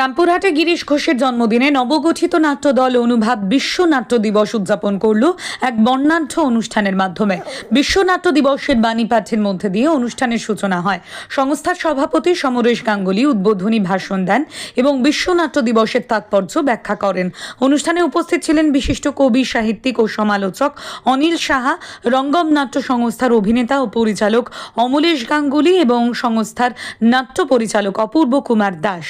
রামপুরহাটে গিরিশ ঘোষের জন্মদিনে নবগঠিত নাট্যদল অনুভাব বিশ্ব নাট্য দিবস উদযাপন করল এক বর্ণাঢ্য অনুষ্ঠানের মাধ্যমে। বিশ্ব নাট্য দিবসের বাণী পাঠের মধ্যে দিয়ে অনুষ্ঠানের সূচনা হয়। সংস্থার সভাপতি সমরেশ গাঙ্গুলি উদ্বোধনী ভাষণ দেন এবং বিশ্ব নাট্য দিবসের তাৎপর্য ব্যাখ্যা করেন। অনুষ্ঠানে উপস্থিত ছিলেন বিশিষ্ট কবি, সাহিত্যিক ও সমালোচক অনিল সাহা, রঙ্গম নাট্য সংস্থার অভিনেতা ও পরিচালক অমলেশ গাঙ্গুলি এবং সংস্থার নাট্য পরিচালক অপূর্ব কুমার দাস।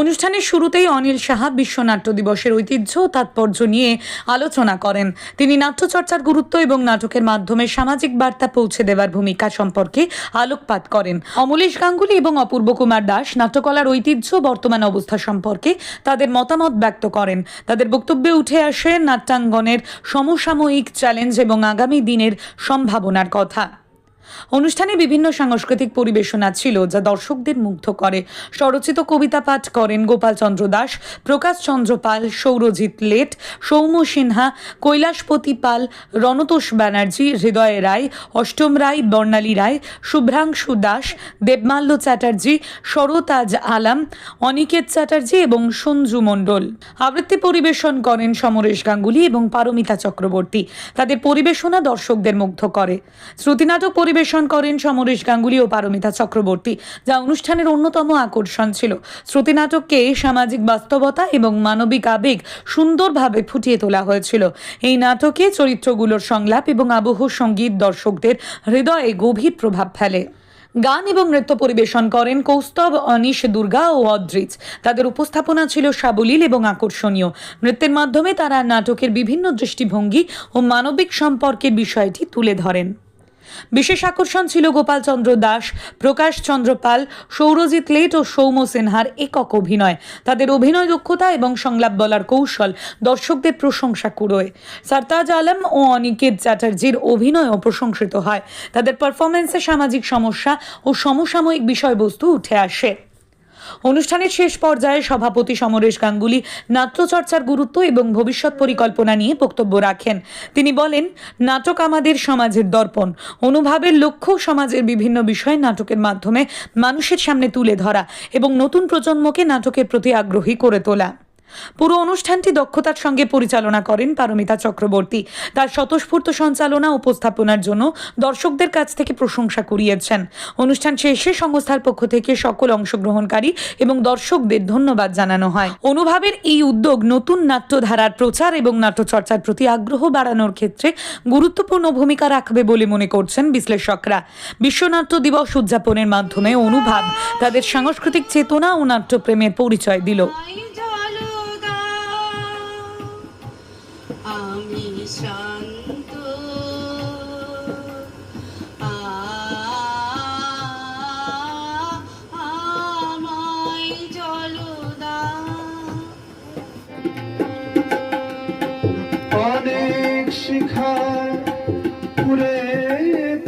অনুষ্ঠানের শুরুতেই অনিল সাহা বিশ্ব নাট্য দিবসের ঐতিহ্য তাৎপর্য নিয়ে আলোচনা করেন। তিনি নাট্যচর্চার গুরুত্ব এবং নাটকের মাধ্যমে সামাজিক বার্তা পৌঁছে দেওয়ার ভূমিকা সম্পর্কে আলোকপাত করেন। অমলেশ গাঙ্গুলি এবং অপূর্ব কুমার দাস নাট্যকলার ঐতিহ্য বর্তমান অবস্থা সম্পর্কে তাদের মতামত ব্যক্ত করেন। তাদের বক্তব্যে উঠে আসে নাট্যাঙ্গনের সমসাময়িক চ্যালেঞ্জ এবং আগামী দিনের সম্ভাবনার কথা। অনুষ্ঠানে বিভিন্ন সাংস্কৃতিক পরিবেশনা ছিল যা দর্শকদের মুগ্ধ করে। স্বরচিত কবিতা পাঠ করেন গোপাল চন্দ্র দাস, প্রকাশ চন্দ্র পাল, সৌরজিৎ লেট, সৌম্য সিনহা, কৈলাসপতি পাল, রণতোষ ব্যানার্জি, হৃদয় রায়, অষ্টম রায়, বর্ণালী রায়, শুভ্রাংশু দাস, দেবমাল্য চ্যাটার্জি শরতাজ আলাম, অনিকেত চ্যাটার্জি এবং সঞ্জু মণ্ডল। আবৃত্তি পরিবেশন করেন সমরেশ গাঙ্গুলি এবং পারমিতা চক্রবর্তী। তাদের পরিবেশনা দর্শকদের মুগ্ধ করে। শ্রুতিনাটক পরিবেশন করেন সমরেশ গাঙ্গুলি ও পারমিতা চক্রবর্তী, যা অনুষ্ঠানের অন্যতম আকর্ষণ ছিল। শ্রুতিনাটককে সামাজিক বাস্তবতা এবং মানবিক আবেগ সুন্দরভাবে ফুটিয়ে তোলা হয়েছিল। এই নাটকে চরিত্রগুলোর সংলাপ এবং আবহ সংগীত দর্শকদের হৃদয়ে গভীর প্রভাব ফেলে। গান এবং নৃত্য পরিবেশন করেন কৌস্তব, অনিশ দুর্গা ও অদ্রিজ। তাদের উপস্থাপনা ছিল সাবলীল এবং আকর্ষণীয়। নৃত্যের মাধ্যমে তারা নাটকের বিভিন্ন দৃষ্টিভঙ্গি ও মানবিক সম্পর্কের বিষয়টি তুলে ধরেন। বিশেষ আকর্ষণ ছিল গোপাল চন্দ্র দাস, প্রকাশ চন্দ্র পাল, সৌরজিৎ লেট ও সৌম্য সিনহার একক অভিনয়। তাদের অভিনয় দক্ষতা এবং সংলাপ বলার কৌশল দর্শকদের প্রশংসা কুড়োয়। সারতাজ আলম ও অনিকেত চ্যাটার্জির অভিনয়ও প্রশংসিত হয়। তাদের পারফরমেন্সে সামাজিক সমস্যা ও সমসাময়িক বিষয়বস্তু উঠে আসে। অনুষ্ঠানের শেষ পর্যায়ে সভাপতি সমরেশ গাঙ্গুলি নাট্যচর্চার গুরুত্ব এবং ভবিষ্যৎ পরিকল্পনা নিয়ে বক্তব্য রাখেন। তিনি বলেন, নাটক আমাদের সমাজের দর্পণ, অনুভাবের লক্ষ্য সমাজের বিভিন্ন বিষয় নাটকের মাধ্যমে মানুষের সামনে তুলে ধরা এবং নতুন প্রজন্মকে নাটকের প্রতি আগ্রহী করে তোলা। পুরো অনুষ্ঠানটি দক্ষতার সঙ্গে পরিচালনা করেন পারমিতা চক্রবর্তী। তার স্বতঃস্ফূর্ত সঞ্চালনা উপস্থাপনার জন্য দর্শকদের কাছ থেকে প্রশংসা কুড়িয়েছেন। অনুষ্ঠান শেষে সংস্থার পক্ষ থেকে সকল অংশগ্রহণকারী এবং দর্শকদের ধন্যবাদ জানানো হয়। অনুভাবের এই উদ্যোগ নতুন নাট্যধারার প্রচার এবং নাট্যচর্চার প্রতি আগ্রহ বাড়ানোর ক্ষেত্রে গুরুত্বপূর্ণ ভূমিকা রাখবে বলে মনে করছেন বিশ্লেষকরা। বিশ্বনাট্য দিবস উদযাপনের মাধ্যমে অনুভাব তাদের সাংস্কৃতিক চেতনা ও নাট্যপ্রেমের পরিচয় দিল। শিখার পুরে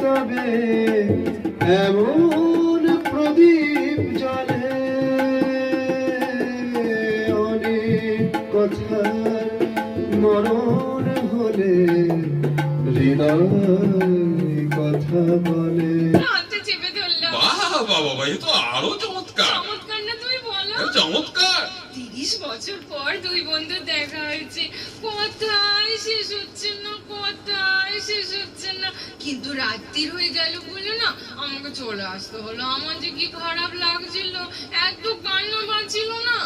তবে এমন প্রদীপ জলে অনেক কথার মরণ হলে হৃদয় কথা বলে। বাহ বাহ বাহ এ তো আরও চমৎকার। চমৎকার না তুমি বলো? চমৎকার। তিরিশ বছর পর দুই বন্ধু দেখা হয়েছে। রাত্রির হয়ে গেল বলে না আমাকে চলে আসতে হলো। আমার যে কি খারাপ লাগছিল এত কান্না পাচ্ছিল না।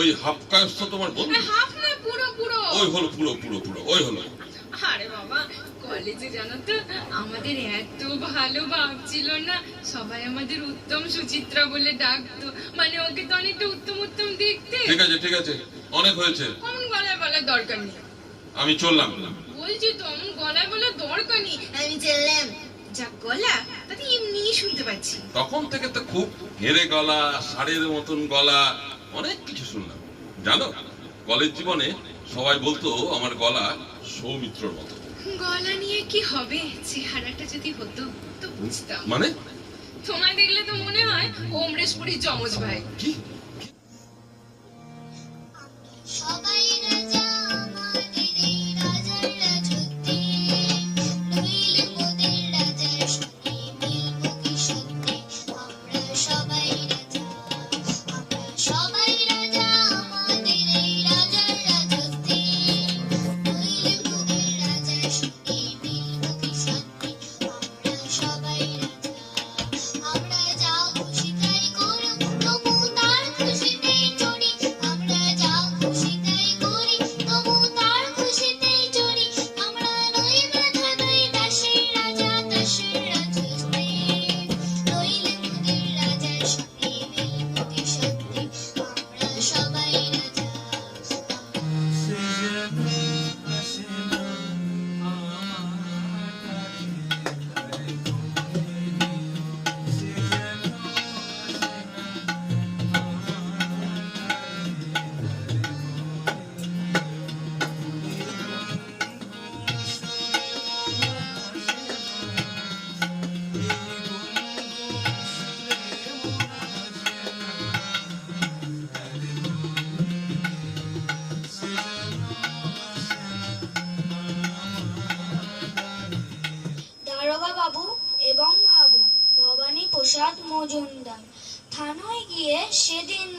ওই হাফ কায়স্থ তোমার বন্ধু? হাফ না পুরো পুরো। ওই হলো পুরো পুরো পুরো ওই হলো। আরে বাবা কলেজে জানো তো আমাদের এত ভালো ভাবছিল না সবাই আমাদের উত্তম সুচিত্রা বলে ডাকতো। মানে ওকে তো অনেকটা উত্তম উত্তম দেখতে। ঠিক আছে ঠিক আছে অনেক হয়েছে। অমন গলায় বলার দরকার নেই। আমি চললাম। বলছি তো অমন গলায় বলার দরকার নেই। আমি চললাম। যা গলা তাতে এমনিই শুনতে পাচ্ছি। তখন থেকে তো খুব হেরে গলা মতন গলা অনেক কিছু শুনলাম। জানো কলেজ জীবনে সবাই বলতো আমার গলা সৌমিত্রর মতো। গলা নিয়ে কি হবে? চেহারাটা যদি হতো তো বুঝতাম। মানে? তোমায় দেখলে তো মনে হয় অমরেশপুরী যমজ ভাই। কি?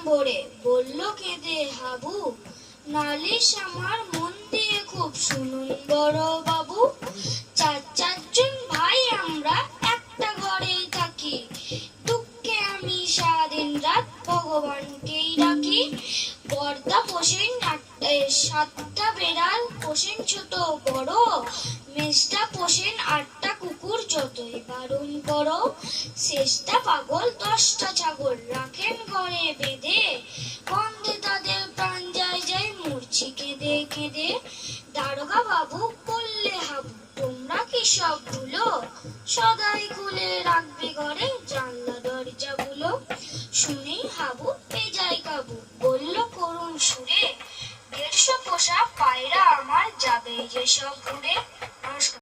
করে বলল, কেঁদে হাবু? নালিশ আমার মন দিয়ে খুব শুনুন বড় বাবু। চার চারজন ভাই আমরা একটা ঘরেই থাকি। দুঃখে আমি সারাদিন রাত ভগবানকেই ডাকি। বর্দা পোষেন সাতটা বেড়াল পোষেন ছোট বড়। মেজটা পোষেন আটটা কুকুর যতই বারণ করো শেষটা পাগল দশটা ছাগল রাখেন ঘরে বেঁধে। বন্ধে তাদের প্রাণ যায় যায় মূর্ছি কেঁদে কেঁদে। দারোগা বাবু বললে, হাবু, তোমরা কি সব ভুলো? সদাই খুলে রাখবে ঘরে জানলা দরজাগুলো। শুনেই হাবু বেজায় কাবু বলল, করুণ সুরে, দেড়শো পোষা পায়রা আমার যাবে যেসব ঘুরে